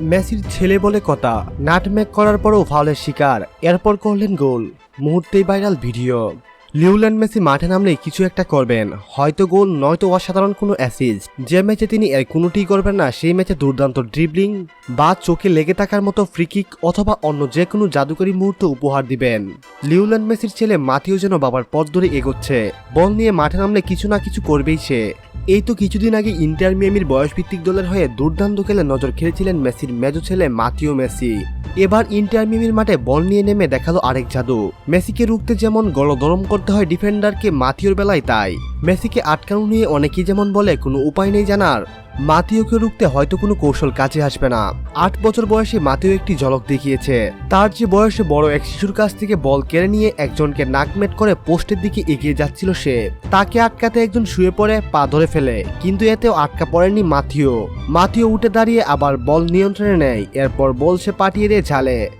মেসির ছেলে বলে কথা নাটম্যাক করার পরও ফাউলের শিকার, এরপর করলেন গোল। মুহূর্তেই ভাইরাল ভিডিও। লিউল্যান্ড মেসি মাঠে নামলেই কিছু একটা করবেন। হয়তো গোল, নয়তো অসাধারণ কোনো অ্যাসিজ যে ম্যাচে তিনি এর কোনোটিই করবেন না, সেই ম্যাচে দুর্দান্ত ড্রিবলিং বা চোখে লেগে থাকার মতো ফ্রিকিক অথবা অন্য যে কোনো জাদুকরী মুহূর্ত উপহার দিবেন। লিউল্যান্ড মেসির ছেলে মাথিও যেন বাবার পথ ধরে এগোচ্ছে। বল নিয়ে মাঠে নামলে কিছু না কিছু করবেই সে। এই তো কিছুদিন আগে ইন্টার মিয়ামির বয়সভিত্তিক দলের হয়ে দুর্দান্ত খেলে নজর খেলেছিলেন মেসির মেজো ছেলে মাতিও মেসি। এবার ইন্টার মিয়ামির মাঠে বল নিয়ে নেমে দেখাল আরেক জাদু। মেসিকে রুখতে যেমন গলদরম করতে হয় ডিফেন্ডারকে, মাতিওর বেলায় তাই। মেসিকে আটকানো নিয়ে অনেকেই যেমন বলে, কোনো উপায় নেই জানার। মাথিওকে রুখতে হয়তো কোনো কৌশল কাজে আসবে না। আট বছর বয়সে মাথিও একটি ঝলক দেখিয়েছে। তার যে বয়সে বড় এক শিশুর কাছ থেকে বল কেড়ে নিয়ে একজনকে নাকমেট করে পোস্টের দিকে এগিয়ে যাচ্ছিল সে। তাকে আটকাতে একজন শুয়ে পড়ে, পা ধরে ফেলে। কিন্তু এতেও আটকা পড়েনি মাথিও মাথিও উঠে দাঁড়িয়ে আবার বল নিয়ন্ত্রণে নেয়। এরপর বল সে পাঠিয়ে দিয়ে ঝালে।